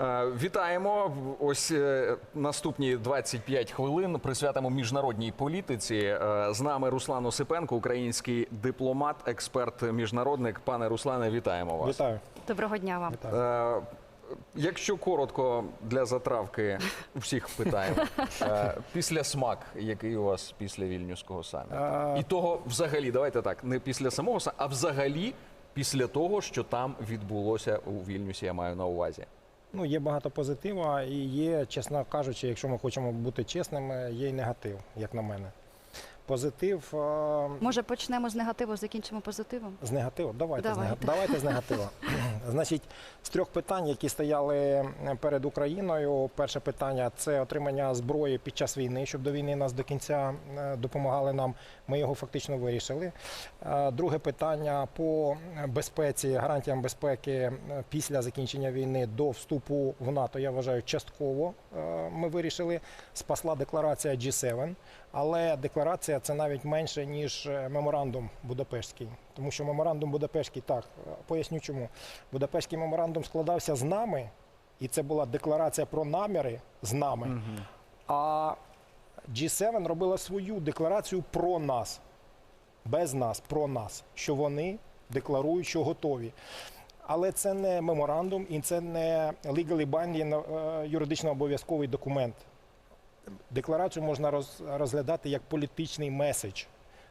Е, Вітаємо. Ось е, наступні 25 хвилин присвятимо міжнародній політиці. Е, З нами Руслан Осипенко, український дипломат, експерт, міжнародник. Пане Руслане, вітаємо вас. Вітаю. Доброго дня вам. Вітаю. Якщо коротко для затравки всіх питаємо. Після смак, який у вас після вільнюського саміту? І того взагалі, давайте так, не після самого саміту, а взагалі після того, що там відбулося у Вільнюсі, я маю на увазі. Ну, є багато позитива і є, чесно кажучи, якщо ми хочемо бути чесними, є й негатив, як на мене. Позитив Може, почнемо з негативу, закінчимо позитивом? з негативу. Давайте, З, Давайте. нега- Давайте з негативу. Значить, з трьох питань, які стояли перед Україною, перше питання це отримання зброї під час війни, щоб до війни нас до кінця е, допомагали нам. Ми його фактично вирішили. Друге питання по безпеці, гарантіям безпеки е, після закінчення війни до вступу в НАТО. Я вважаю, частково е, ми вирішили. Спасла декларація G7, але декларація це навіть менше ніж е, меморандум Будапештський, тому що меморандум Будапештський так е, поясню чому. Будапештський меморандум складався з нами, і це була декларація про наміри з нами. А G7 робила свою декларацію про нас, без нас, про нас, що вони декларують, що готові. Але це не меморандум і це не legally binding, е, юридично обов'язковий документ. Декларацію можна роз- розглядати як політичний меседж,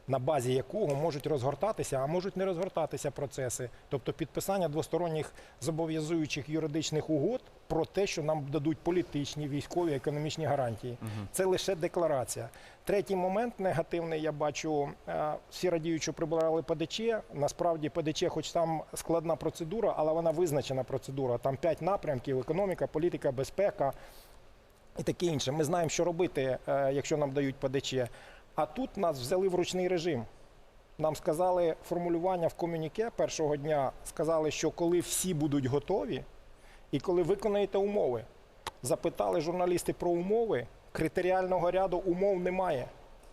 на базі якого можуть розгортатися, а можуть не розгортатися процеси. Тобто підписання двосторонніх зобов'язуючих юридичних угод про те, що нам дадуть політичні, військові, економічні гарантії. Це лише декларація. Третій момент негативний, я бачу, е, всі радіють, що прибрали ПДЧ. Насправді ПДЧ, хоч там складна процедура, але вона визначена процедура. Там п'ять напрямків: економіка, політика, безпека і таке інше. Ми знаємо, що робити, е, якщо нам дають ПДЧ. А тут нас взяли в ручний режим. Нам сказали формулювання в комюніке першого дня, сказали, що коли всі будуть готові, і коли виконаєте умови. Запитали журналісти про умови, критеріального ряду умов немає.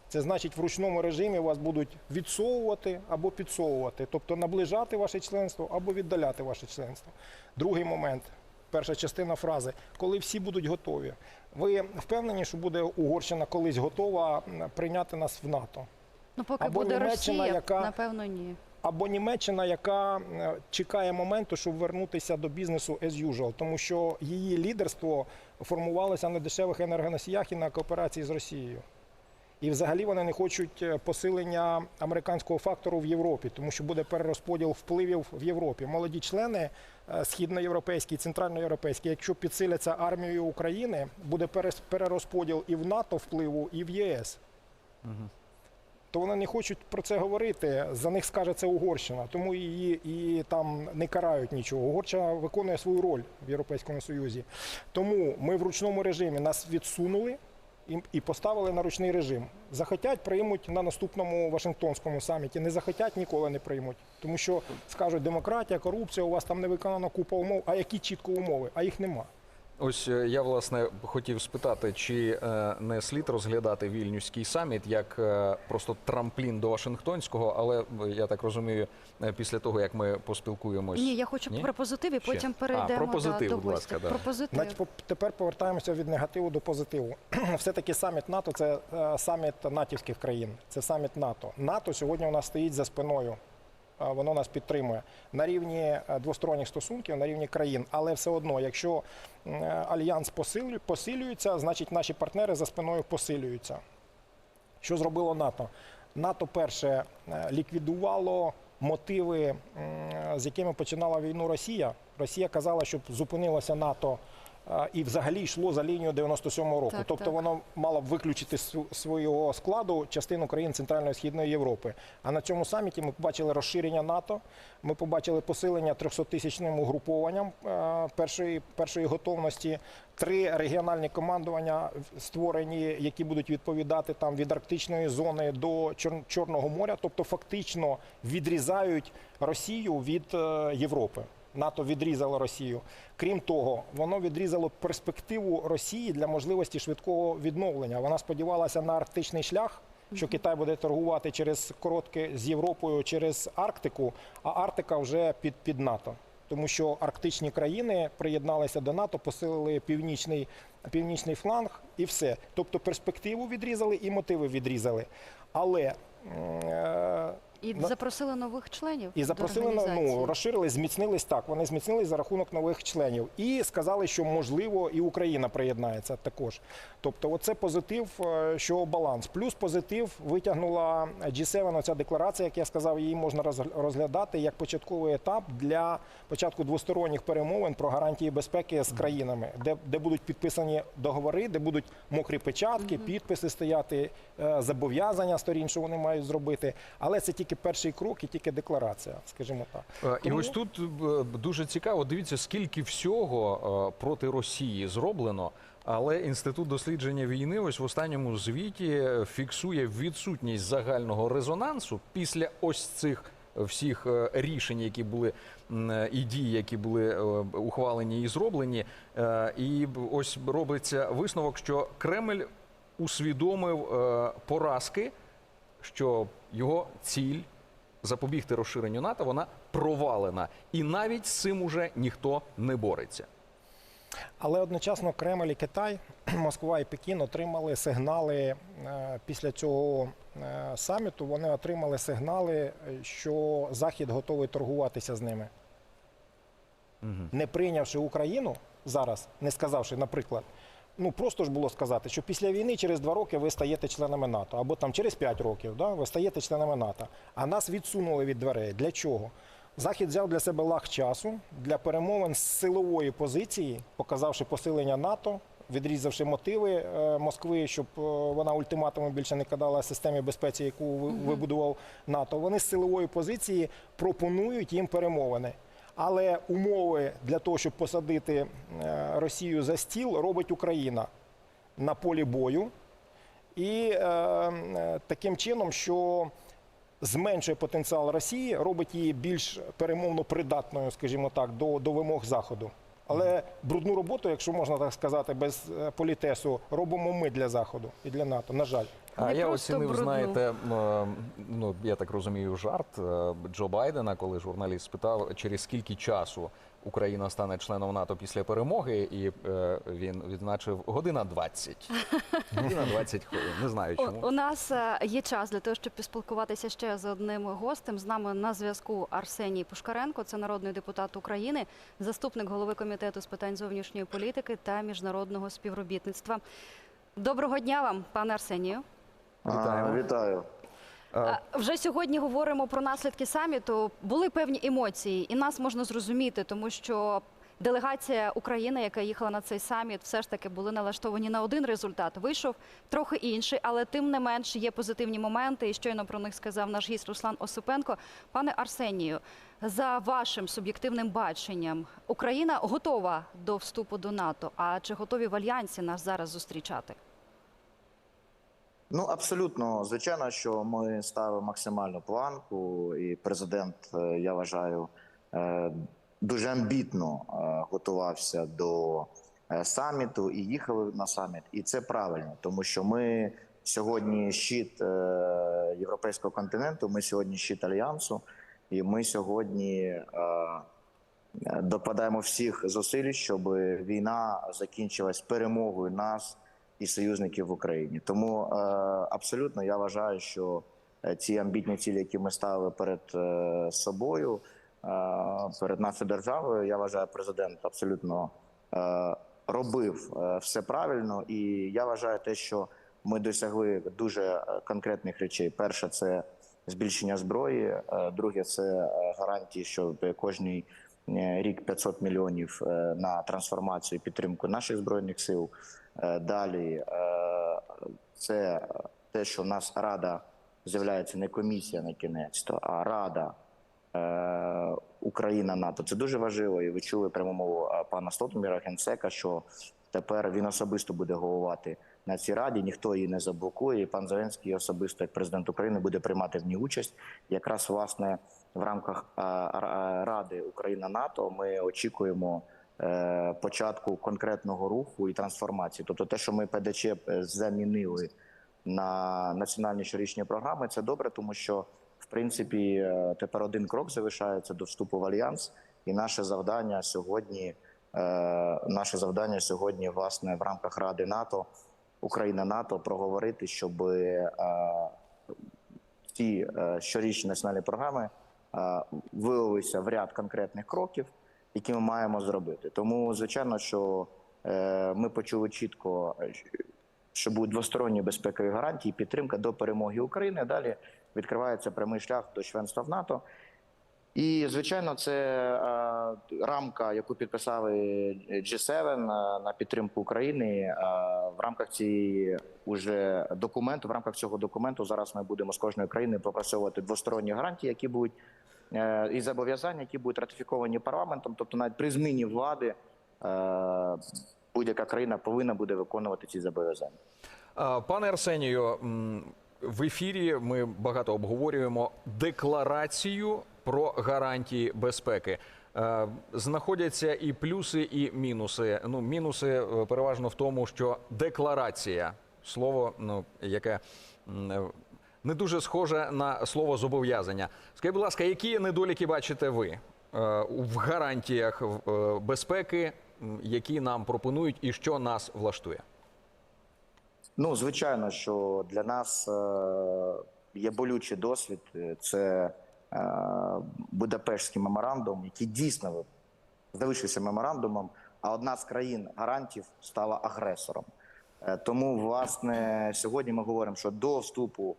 Це значить, в ручному режимі вас будуть відсовувати або підсовувати, тобто наближати ваше членство або віддаляти ваше членство. Другий момент, перша частина фрази, коли всі будуть готові. Ви впевнені, що буде Угорщина колись готова прийняти нас в НАТО? Ну, поки Або буде Німеччина, Росія, яка- напевно, ні. або Німеччина, яка чекає моменту, щоб вернутися до бізнесу as usual, тому що її лідерство формувалося на дешевих енергоносіях і на кооперації з Росією. І взагалі вони не хочуть е, посилення американського фактору в Європі, тому що буде перерозподіл впливів в Європі. Молоді члени е, східноєвропейські, центральноєвропейські, якщо підсиляться армією України, буде перерозподіл і в НАТО впливу, і в ЄС то вони не хочуть про це говорити. За них скаже це Угорщина, тому її і там не карають нічого. Угорщина виконує свою роль в Європейському Союзі. Тому ми в ручному режимі нас відсунули і, поставили на ручний режим. Захотять, приймуть на наступному Вашингтонському саміті. Не захотять, ніколи не приймуть. Тому що скажуть демократія, корупція, у вас там не виконана купа умов. А які чітко умови? А їх нема. Ось е, я власне хотів спитати, чи е, не слід розглядати вільнюський саміт як е, просто трамплін до Вашингтонського, але я так розумію, після того як ми поспілкуємось. Ні, я хочу Ні? про позитив і Ще? потім А, про позитив, да, до будь ласка, да. Про позитив. Значить, по- тепер повертаємося від негативу до позитиву. Все-таки саміт НАТО це саміт натівських країн. Це саміт НАТО. НАТО сьогодні у нас стоїть за спиною. Воно нас підтримує на рівні е, двосторонніх стосунків, на рівні країн. Але все одно, якщо е, альянс посилюється, значить наші партнери за спиною посилюються. Що зробило НАТО? НАТО перше е, ліквідувало мотиви, з якими починала війну Росія. Росія казала, щоб зупинилося НАТО і взагалі йшло за лінію 97-го року. Так, тобто так. воно мало б виключити з свого складу частину країн Центральної і Східної Європи. А на цьому саміті ми побачили розширення НАТО. Ми побачили посилення 300-тисячним угрупованням е, першої, першої готовності. Три регіональні командування створені, які будуть відповідати там від арктичної зони до Чор- Чорного моря, тобто фактично відрізають Росію від е, Європи. НАТО відрізало Росію. Крім того, воно відрізало перспективу Росії для можливості швидкого відновлення. Вона сподівалася на арктичний шлях, що Китай буде торгувати через коротке з Європою через Арктику, а Арктика вже під, під НАТО. тому що арктичні країни приєдналися до НАТО, посилили північний, північний фланг і все. Тобто перспективу відрізали і мотиви відрізали. Але е, І на- запросили нових членів. і запросили на- ну, розширили, зміцнились так. Вони зміцнились за рахунок нових членів. І сказали, що можливо і Україна приєднається також. Тобто, оце позитив, е, що баланс. Плюс позитив витягнула G7, оця декларація, як я сказав, її можна роз- розглядати як початковий етап для початку двосторонніх перемовин про гарантії безпеки з країнами, де, де будуть підписані договори, де будуть мокрі печатки, підписи стояти, е, зобов'язання сторін, що вони мають зробити. Але це тільки перший крок і тільки декларація, скажімо так. Е, І Тому- ось тут е, дуже цікаво. Дивіться, скільки всього е, проти Росії зроблено. Але інститут дослідження війни ось в останньому звіті фіксує відсутність загального резонансу після ось цих всіх рішень, які були і дій, які були ухвалені і зроблені. І ось робиться висновок, що Кремль усвідомив поразки, що його ціль запобігти розширенню НАТО, вона провалена. І навіть з цим уже ніхто не бореться. Але одночасно Кремль і Китай, Москва і Пекін отримали сигнали е, після цього е, саміту. Вони отримали сигнали, е, що Захід готовий торгуватися з ними. Не прийнявши Україну зараз, не сказавши, наприклад, ну просто ж було сказати, що після війни через два роки ви стаєте членами НАТО, або там через п'ять років да, ви стаєте членами НАТО. А нас відсунули від дверей. Для чого? Захід взяв для себе лаг часу для перемовин з силової позиції, показавши посилення НАТО, відрізавши мотиви е, Москви, щоб е, вона ультиматуми більше не кадала системі безпеці, яку ви- вибудував НАТО. Вони з силової позиції пропонують їм перемовини. Але умови для того, щоб посадити е, Росію за стіл, робить Україна на полі бою. І е, е, таким чином, що зменшує потенціал Росії, робить її більш перемовно придатною, скажімо так, до, до вимог Заходу. Але брудну роботу, якщо можна так сказати, без політесу, робимо ми для Заходу і для НАТО. На жаль. А я оцінив, брудну. знаєте, е, ну я так розумію, жарт е, Джо Байдена, коли журналіст спитав, через скільки часу Україна стане членом НАТО після перемоги, і е, він відзначив година 20. Година 20 хвилин. Не знаю чому. у нас є час для того, щоб поспілкуватися ще з одним гостем. З нами на зв'язку Арсеній Пушкаренко, це народний депутат України, заступник голови комітету з питань зовнішньої політики та міжнародного співробітництва. Доброго дня вам, пане Арсенію. Вітаємо. А, Вітаю. А, Вже сьогодні говоримо про наслідки саміту. Були певні емоції, і нас можна зрозуміти, тому що делегація України, яка їхала на цей саміт, все ж таки були налаштовані на один результат. Вийшов трохи інший, але тим не менш є позитивні моменти. І щойно про них сказав наш гість Руслан Осипенко. Пане Арсенію, за вашим суб'єктивним баченням, Україна готова до вступу до НАТО. А чи готові в альянсі нас зараз зустрічати? Ну абсолютно звичайно, що ми ставимо максимальну планку, і президент, е, я вважаю, е, дуже амбітно е, готувався до саміту і їхали на саміт. І це правильно, тому що ми сьогодні щит європейського континенту, ми сьогодні щит альянсу, і ми сьогодні. Докладаємо всіх зусиль, щоб війна закінчилась перемогою нас і союзників в Україні. Тому е, абсолютно я вважаю, що е, ці амбітні цілі, які ми ставили перед е, собою, перед нашою державою, я вважаю, президент абсолютно робив все правильно, і я вважаю те, що ми досягли дуже конкретних речей. Перше, це збільшення зброї. Друге, це гарантії, що кожній рік 500 мільйонів на трансформацію і підтримку наших збройних сил. Е, Далі е, це те, що в нас рада з'являється не комісія на кінець, а рада е, Україна НАТО. Це дуже важливо. І ви чули пряму мову пана Столтенберга, генсека, що тепер він особисто буде головувати на цій раді. Ніхто її не заблокує. І пан Зеленський особисто, як президент України, буде приймати в ній участь. Якраз власне в рамках Ради Україна НАТО ми очікуємо. Е, Початку конкретного руху і трансформації, тобто те, що ми ПДЧ замінили на національні щорічні програми, це добре, тому що в принципі е, тепер один крок залишається до вступу в альянс, І наше завдання сьогодні, е, наше завдання сьогодні, власне, в рамках Ради НАТО, Україна НАТО, проговорити, щоб е, ці е, щорічні національні програми е, вилилися в ряд конкретних кроків, які ми маємо зробити. Тому, звичайно, що е, ми почули чітко, що будуть двосторонні безпекові гарантії, підтримка до перемоги України. Далі відкривається прямий шлях до членства в НАТО. І звичайно, це е, рамка, яку підписали G7 е, на підтримку України. В рамках цієї уже документу, в рамках цього документу, зараз ми будемо з кожної країни пропрацьовувати двосторонні гарантії, які будуть і зобов'язання, які будуть ратифіковані парламентом. Тобто, навіть при зміні влади е, будь-яка країна повинна буде виконувати ці зобов'язання. Пане Арсенію, в ефірі ми багато обговорюємо декларацію про гарантії безпеки. Е, Знаходяться і плюси, і мінуси. Ну, мінуси е, переважно в тому, що декларація слово, ну яке е, не дуже схоже на слово зобов'язання. Скажіть, будь ласка, які недоліки бачите ви е, в гарантіях е, безпеки, які нам пропонують, і що нас влаштує? Ну, звичайно, що для нас е, є болючий досвід. Це Будапештський меморандум, який дійсно залишився меморандумом, а одна з країн гарантів стала агресором. Тому, власне, сьогодні ми говоримо, що до вступу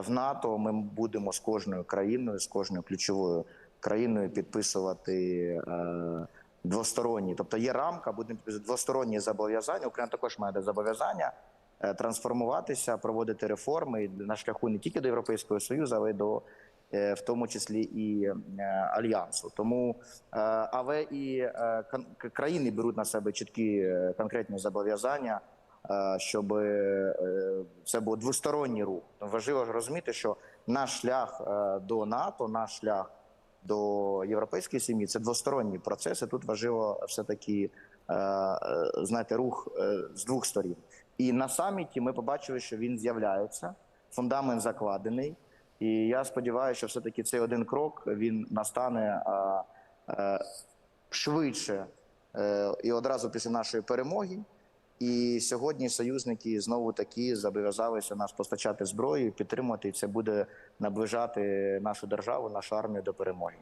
в НАТО ми будемо з кожною країною, з кожною ключовою країною підписувати е, двосторонні. Тобто є рамка, будемо двосторонні зобов'язання. Україна також має зобов'язання е, трансформуватися, проводити реформи на шляху не тільки до Європейського Союзу, але й до е, в тому числі і альянсу. Тому але і країни беруть на себе чіткі конкретні зобов'язання, щоб е, це був двосторонній рух. Важливо розуміти, що наш шлях е, до НАТО, наш шлях до європейської сім'ї це двосторонній процес. І тут важливо все таки е, е, знаєте, рух е, з двох сторін. І на саміті ми побачили, що він з'являється, фундамент закладений. І я сподіваюся, що все-таки цей один крок він настане а, е, швидше е, і одразу після нашої перемоги. І сьогодні союзники знову таки зобов'язалися нас постачати зброю, підтримувати. І це буде наближати нашу державу, нашу армію до перемоги.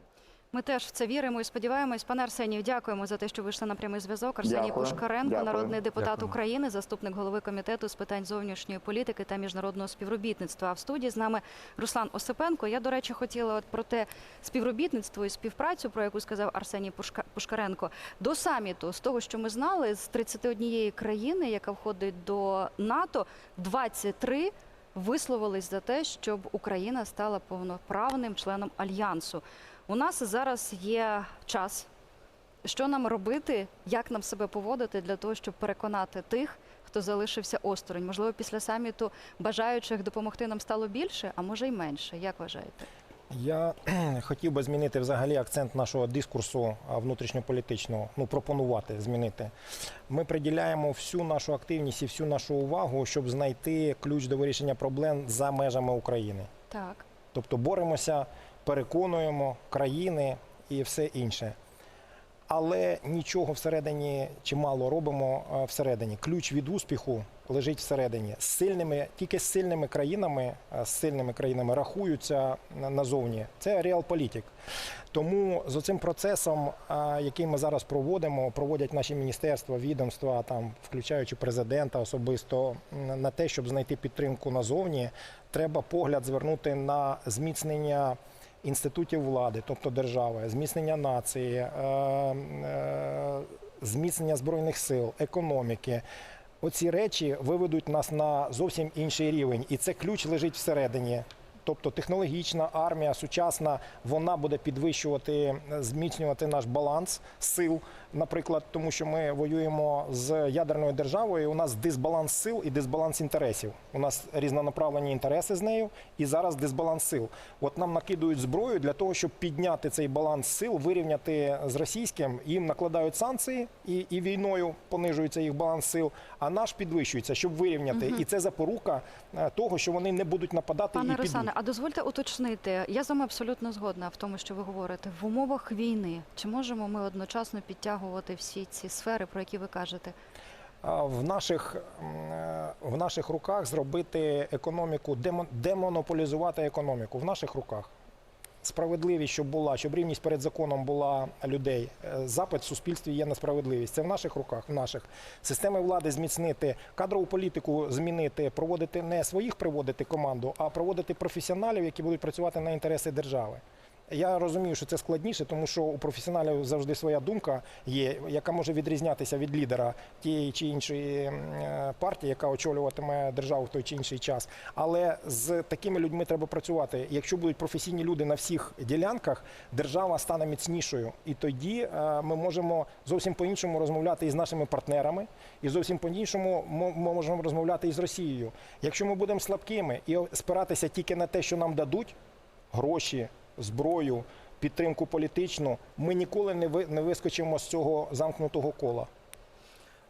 Ми теж в це віримо і сподіваємось. Пане Арсенію, дякуємо за те, що вийшли на прямий зв'язок. Арсеній Дякую. Пушкаренко, Дякую. народний депутат Дякую. України, заступник голови комітету з питань зовнішньої політики та міжнародного співробітництва. А в студії з нами Руслан Осипенко. Я, до речі, хотіла от про те співробітництво і співпрацю, про яку сказав Арсеній Пушка- Пушкаренко. До саміту, з того, що ми знали, з 31 країни, яка входить до НАТО, 23 висловились за те, щоб Україна стала повноправним членом альянсу. У нас зараз є час. Що нам робити, як нам себе поводити для того, щоб переконати тих, хто залишився осторонь? Можливо, після саміту бажаючих допомогти нам стало більше, а може й менше. Як вважаєте? Я хотів би змінити взагалі акцент нашого дискурсу внутрішньополітичного, ну пропонувати змінити. Ми приділяємо всю нашу активність і всю нашу увагу, щоб знайти ключ до вирішення проблем за межами України. Так. Тобто боремося, переконуємо країни і все інше. Але нічого всередині чи мало робимо всередині. Ключ від успіху лежить всередині. З сильними, тільки з сильними країнами, з сильними країнами рахуються назовні. Це реалполітик. Тому з цим процесом, який ми зараз проводимо, проводять наші міністерства, відомства, там, включаючи президента особисто, на те, щоб знайти підтримку назовні, треба погляд звернути на зміцнення інститутів влади, тобто держави, зміцнення нації, е, е, зміцнення збройних сил, економіки. Оці речі виведуть нас на зовсім інший рівень, і це ключ лежить всередині. Тобто технологічна армія сучасна, вона буде підвищувати, зміцнювати наш баланс сил, наприклад, тому що ми воюємо з ядерною державою. і У нас дисбаланс сил і дисбаланс інтересів. У нас різнонаправлені інтереси з нею, і зараз дисбаланс сил. От нам накидують зброю для того, щоб підняти цей баланс сил, вирівняти з російським. Їм накладають санкції і, і війною понижується їх баланс сил. А наш підвищується, щоб вирівняти. І це запорука е, того, що вони не будуть нападати Пане і підуть. А дозвольте уточнити. Я з вами абсолютно згодна в тому, що ви говорите. В умовах війни чи можемо ми одночасно підтягувати всі ці сфери, про які ви кажете? В наших, е, в наших руках зробити економіку, демо- демонополізувати економіку в наших руках. Справедливість, щоб була, щоб рівність перед законом була людей. Е, Запит в суспільстві є на справедливість. Це в наших руках, в наших. Системи влади зміцнити, кадрову політику змінити, проводити не своїх приводити команду, а проводити професіоналів, які будуть працювати на інтереси держави. Я розумію, що це складніше, тому що у професіоналів завжди своя думка є, яка може відрізнятися від лідера тієї чи іншої е, партії, яка очолюватиме державу в той чи інший час. Але з такими людьми треба працювати. Якщо будуть професійні люди на всіх ділянках, держава стане міцнішою. І тоді е, ми можемо зовсім по-іншому розмовляти із нашими партнерами, і зовсім по-іншому мо- ми можемо розмовляти із Росією. Якщо ми будемо слабкими і спиратися тільки на те, що нам дадуть гроші, зброю, підтримку політичну, ми ніколи не ви- не вискочимо з цього замкнутого кола.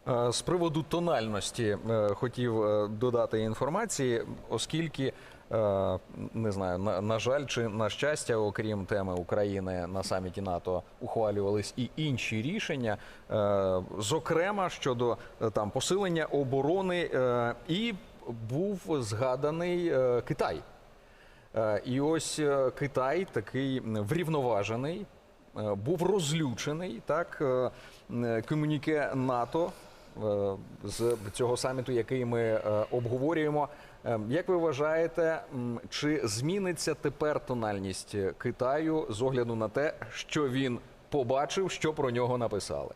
Е, З приводу тональності е, хотів е, додати інформації, оскільки не знаю, на, на жаль, чи на щастя, окрім теми України на саміті НАТО ухвалювались і інші рішення, зокрема щодо там посилення оборони, і був згаданий Китай. Е, І ось е, Китай такий врівноважений, е, був розлючений, так, е, м, комюніке НАТО з цього саміту, який ми обговорюємо. Як ви вважаєте, чи зміниться тепер тональність Китаю з огляду на те, що він побачив, що про нього написали?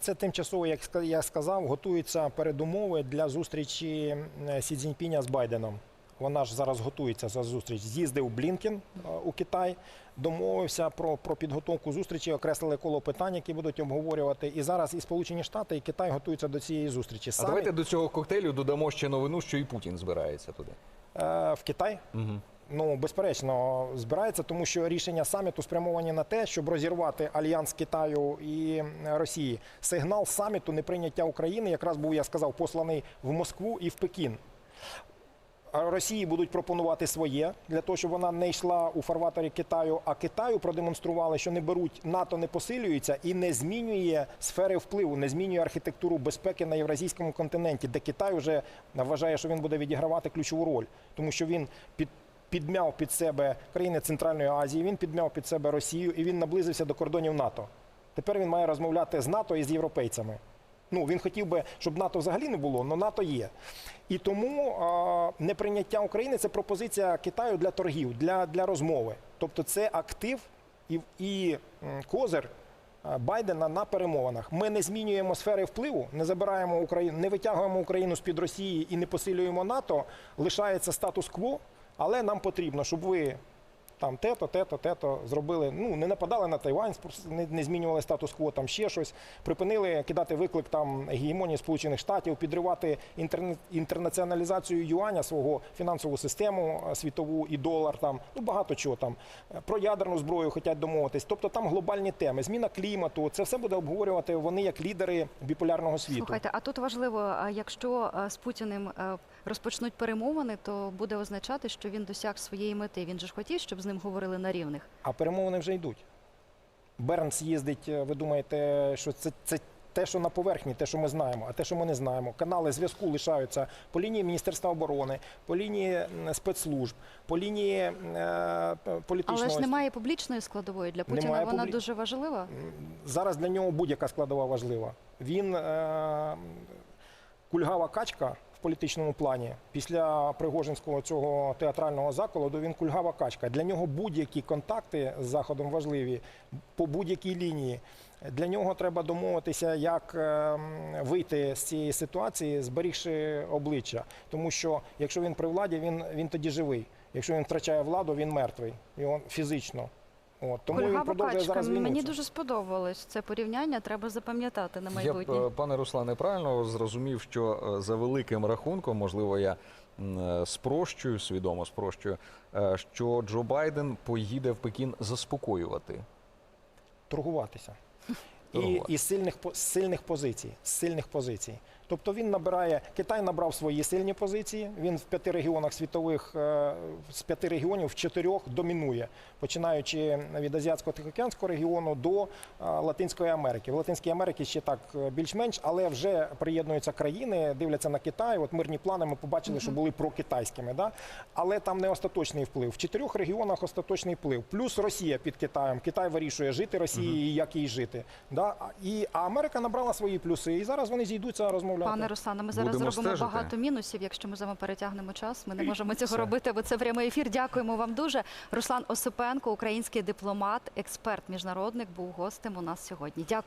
Це тимчасово, як я сказав, готуються передумови для зустрічі Сі Цзіньпіня з Байденом. Вона ж зараз готується за зустріч. З'їздив Блінкен е, у Китай, домовився про, про підготовку зустрічі, окреслили коло питань, які будуть обговорювати. І зараз і Сполучені Штати, і Китай готуються до цієї зустрічі. А давайте до цього коктейлю додамо ще новину, що і Путін збирається туди. е, в Китай. Угу. Ну, безперечно, збирається, тому що рішення саміту спрямовані на те, щоб розірвати альянс Китаю і Росії. Сигнал саміту неприйняття України якраз був, я сказав, посланий в Москву і в Пекін. Росії будуть пропонувати своє для того, щоб вона не йшла у фарватері Китаю. А Китаю продемонстрували, що не беруть НАТО не посилюється і не змінює сфери впливу, не змінює архітектуру безпеки на євразійському континенті, де Китай вже вважає, що він буде відігравати ключову роль, тому що він під. Підмяв під себе країни Центральної Азії, він підмяв під себе Росію і він наблизився до кордонів НАТО. Тепер він має розмовляти з НАТО і з європейцями. Ну, він хотів би, щоб НАТО взагалі не було, але НАТО є. І тому а, неприйняття України це пропозиція Китаю для торгів, для, для розмови. Тобто це актив і, і козир Байдена на перемовинах. Ми не змінюємо сфери впливу, не забираємо Україну, не витягуємо Україну з-під Росії і не посилюємо НАТО. Лишається статус-кво, але нам потрібно, щоб ви там тето, тето, тето зробили. Ну не нападали на Тайвань, не, не змінювали статус-кво, там ще щось. Припинили кидати виклик там гегемонії Сполучених Штатів, підривати інтерне- інтернаціоналізацію юаня, свого фінансову систему е, світову і долар. Там ну багато чого там Е, про ядерну зброю хочуть домовитись. Тобто там глобальні теми, зміна клімату. Це все буде обговорювати вони як лідери біполярного світу. Слухайте, а тут важливо, якщо з Путіним е, розпочнуть перемовини, то буде означати, що він досяг своєї мети. Він же ж хотів, щоб з ним говорили на рівних. А перемовини вже йдуть. Бернс їздить, е, ви думаєте, що це, це те, що на поверхні, те, що ми знаємо, а те, що ми не знаємо. Канали зв'язку лишаються по лінії Міністерства оборони, по лінії спецслужб, по лінії е, політичного. Але ж немає публічної складової для Путіна. Немає Вона публі- дуже важлива. Зараз для нього будь-яка складова важлива. Він е, кульгава качка політичному плані. Після Пригожинського цього театрального заколоду він кульгава качка. Для нього будь-які контакти з Заходом важливі по будь-якій лінії. Для нього треба домовитися, як е, вийти з цієї ситуації, зберігши обличчя. Тому що якщо він при владі, він, він тоді живий. Якщо він втрачає владу, він мертвий. Його фізично. От. Тому він продовжує качка. зараз війну. Мені дуже сподобалось це порівняння. Треба запам'ятати на Я майбутнє. б, е, пане Руслане, правильно зрозумів, що е, за великим рахунком, можливо, я е, спрощую, свідомо спрощую, що Джо Байден поїде в Пекін заспокоювати. торгуватися. І, і сильних, сильних позицій. сильних позицій. Тобто він набирає Китай набрав свої сильні позиції. Він в п'яти регіонах світових е, з п'яти регіонів в чотирьох домінує, починаючи від азіатсько-тихоокеанського регіону до е, Латинської Америки. В Латинській Америці ще так е, більш-менш, але вже приєднуються країни, дивляться на Китай. От мирні плани ми побачили, що були прокитайськими. Да? Але там не остаточний вплив. В чотирьох регіонах остаточний вплив. Плюс Росія під Китаєм. Китай вирішує жити Росії і як їй жити. Да? І а Америка набрала свої плюси. І зараз вони зійдуться розмовляти. Пане Руслане, ми зараз Будемо зробимо стежити. багато мінусів, якщо ми з вами перетягнемо час. Ми не можемо цього робити, бо це прямий ефір. Дякуємо вам дуже. Руслан Осипенко, український дипломат, експерт міжнародник, був гостем у нас сьогодні. Дякуємо.